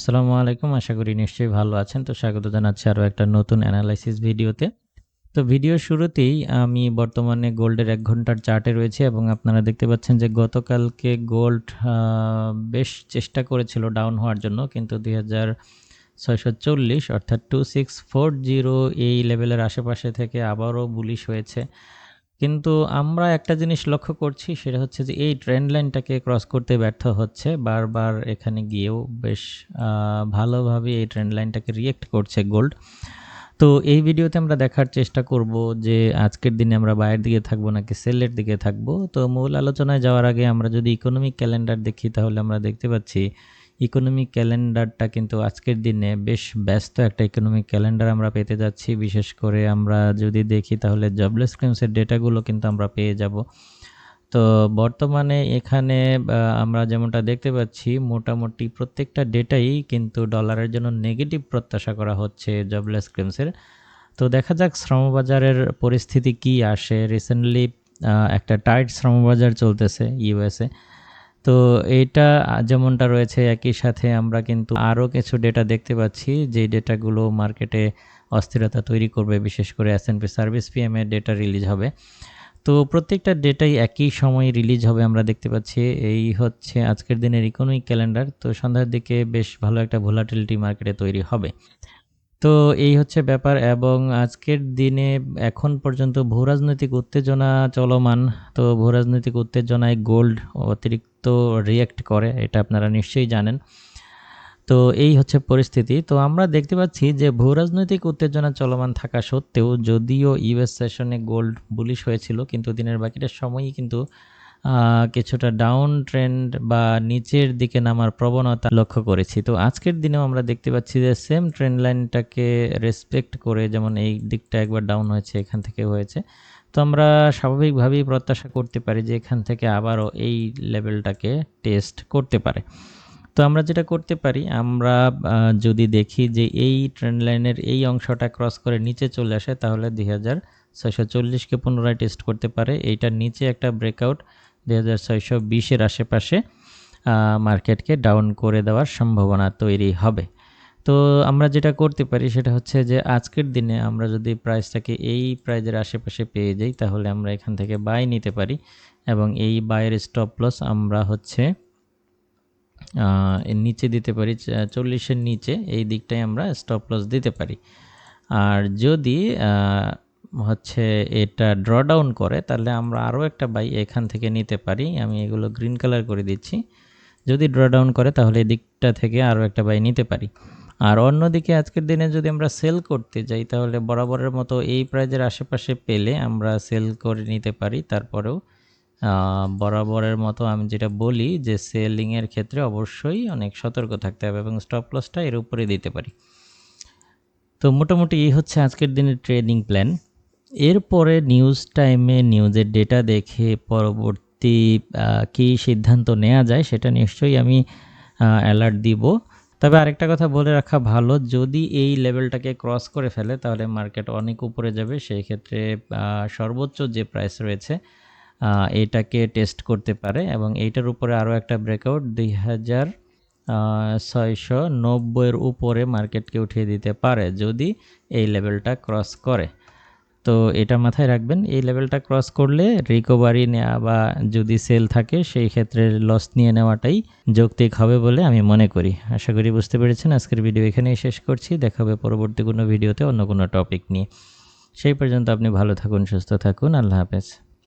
আসসালামু আলাইকুম। আশা করি নিশ্চয়ই ভালো আছেন। তো স্বাগত জানাচ্ছি আরও একটা নতুন অ্যানালাইসিস ভিডিওতে তো ভিডিও শুরুতেই আমি বর্তমানে গোল্ডের এক ঘণ্টার চার্টে রয়েছে এবং আপনারা দেখতে পাচ্ছেন যে গতকালকে গোল্ড বেশ চেষ্টা করেছিল ডাউন হওয়ার জন্য, কিন্তু দুই হাজার ছয়শো চল্লিশ অর্থাৎ টু সিক্স ফোর জিরো এই লেভেলের আশেপাশে থেকে আবারও বুলিশ হয়েছে। কিন্তু আমরা একটা জিনিস লক্ষ্য করছি, সেটা হচ্ছে যে এই ট্রেন্ড লাইনটাকে ক্রস করতে ব্যর্থ হচ্ছে। বারবার এখানে গিয়েও বেশ ভালোভাবে এই ট্রেন্ড লাইনটাকে রিয়েক্ট করছে গোল্ড তো এই ভিডিওতে আমরা দেখার চেষ্টা করব যে আজকের দিনে আমরা বাইরের দিকে থাকব নাকি সেলের দিকে থাকব। তো মূল আলোচনায় যাওয়ার আগে আমরা যদি ইকোনমিক ক্যালেন্ডার দেখি, তাহলে আমরা দেখতে পাচ্ছি ইকোনমিক ক্যালেন্ডারটা কিন্তু আজকের দিনে বেশ ব্যস্ত একটা ইকোনমিক ক্যালেন্ডার আমরা পেতে যাচ্ছি। বিশেষ করে আমরা যদি দেখি তাহলে জবলেস ক্লেমসের ডেটাগুলো কিন্তু আমরা পেয়ে যাব। তো বর্তমানে এখানে আমরা যেমনটা দেখতে পাচ্ছি, মোটামুটি প্রত্যেকটা ডেটাই কিন্তু ডলারের জন্য নেগেটিভ প্রত্যাশা করা হচ্ছে জবলেস ক্লেমসের তো দেখা যাক শ্রমবাজারের পরিস্থিতি কি আসে। রিসেন্টলি একটা টাইট শ্রমবাজার চলতেছে ইউএসএ তো এটা যেমনটা রয়েছে একই সাথে আমরা কিন্তু আরও কিছু ডেটা দেখতে পাচ্ছি, যেই ডেটাগুলো মার্কেটে অস্থিরতা তৈরি করবে, বিশেষ করে এস পি সার্ভিস পিএমের ডেটা রিলিজ হবে। তো প্রত্যেকটা ডেটাই একই সময় রিলিজ হবে আমরা দেখতে পাচ্ছি। এই হচ্ছে আজকের দিনের ইকোনমিক ক্যালেন্ডার তো সন্ধ্যার দিকে বেশ ভালো একটা ভোলাটিলিটি মার্কেটে তৈরি হবে। তো এই হচ্ছে ব্যাপার এবং আজকের দিনে এখন পর্যন্ত ভূরাজনৈতিক উত্তেজনা চলমান। তো ভূরাজনৈতিক উত্তেজনায় গোল্ড অতিরিক্ত রিয়্যাক্ট করে, এটা আপনারা নিশ্চয়ই জানেন। তো এই হচ্ছে পরিস্থিতি। তো আমরা দেখতে পাচ্ছি যে ভূরাজনৈতিক উত্তেজনা চলমান থাকা সত্ত্বেও যদিও ইউএস সেশনে গোল্ড বুলিশ হয়েছিল, কিন্তু দিনের বাকিটা সময়ই কিন্তু কিছুটা ডাউন ট্রেন্ড বা নিচের দিকে নামার প্রবণতা লক্ষ্য করেছি। তো আজকের দিনেও আমরা দেখতে পাচ্ছি যে সেম ট্রেন্ড লাইনটাকে রেসপেক্ট করে যেমন এই দিকটা একবার ডাউন হয়েছে, এখান থেকে হয়েছে। তো আমরা স্বাভাবিকভাবেই প্রত্যাশা করতে পারি যে এখান থেকে আবারও এই লেভেলটাকে টেস্ট করতে পারে। তো আমরা যেটা করতে পারি, আমরা যদি দেখি যে এই ট্রেন্ড লাইনের এই অংশটা ক্রস করে নিচে চলে আসে, তাহলে দুই হাজার ছয়শো চল্লিশকে পুনরায় টেস্ট করতে পারে। এইটার নিচে একটা ব্রেকআউট দুই হাজার ছয়শো বিশের আশেপাশে মার্কেটকে ডাউন করে দেওয়ার সম্ভাবনা তৈরি হবে। তো আমরা যেটা করতে পারি সেটা হচ্ছে যে আজকের দিনে আমরা যদি প্রাইসটাকে এই প্রাইজের আশেপাশে পেয়ে যাই, তাহলে আমরা এখান থেকে বাই নিতে পারি। এবং এই বাইয়ের স্টপ লস আমরা হচ্ছে নিচে দিতে পারি চল্লিশের নিচে এই দিকটাই আমরা স্টপ লস দিতে পারি। আর যদি হচ্ছে এটা ড্র ডাউন করে, তাহলে আমরা আরও একটা বাই এখান থেকে নিতে পারি। আমি এগুলো গ্রিন কালার করে দিচ্ছি। যদি ড্র ডাউন করে, তাহলে এদিকটা থেকে আরও একটা বাই নিতে পারি। আর অন্যদিকে আজকের দিনে যদি আমরা সেল করতে যাই, তাহলে বরাবরের মতো এই প্রাইজের আশেপাশে পেলে আমরা সেল করে নিতে পারি। তারপরেও বরাবরের মতো আমি যেটা বলি যে সেলিংয়ের ক্ষেত্রে অবশ্যই অনেক সতর্ক থাকতে হবে এবং স্টপ লসটা এর উপরে দিতে পারি। তো মোটামুটি এই হচ্ছে আজকের দিনের ট্রেডিং প্ল্যান এরপরে নিউজ টাইমে নিউজের ডেটা দেখে পরবর্তী কি সিদ্ধান্ত নেওয়া যায় সেটা নিশ্চয়ই আমি অ্যালার্ট দিব। তবে আরেকটা কথা বলে রাখা ভালো, যদি এই লেভেলটাকে ক্রস করে ফেলে, তাহলে মার্কেট অনেক উপরে যাবে। সেই ক্ষেত্রে সর্বোচ্চ যে প্রাইস রয়েছে এটাকে টেস্ট করতে পারে এবং এইটার উপরে আরও একটা ব্রেকআউট দুই হাজার ছয়শো নব্বইয়ের উপরে মার্কেটকে উঠিয়ে দিতে পারে যদি এই লেভেলটা ক্রস করে। তো এটা মাথায় রাখবেন, এই লেভেলটা ক্রস করলে রিকভারি নেওয়া বা যদি সেল থাকে, সেই ক্ষেত্রে লস নিয়ে নেওয়াটাই যৌক্তিক হবে বলে আমি মনে করি। আশা করি বুঝতে পেরেছেন। আজকের ভিডিও এখানেই শেষ করছি। দেখা হবে পরবর্তী কোনো ভিডিওতে অন্য কোনো টপিক নিয়ে। সেই পর্যন্ত আপনি ভালো থাকুন, সুস্থ থাকুন। আল্লাহ হাফেজ।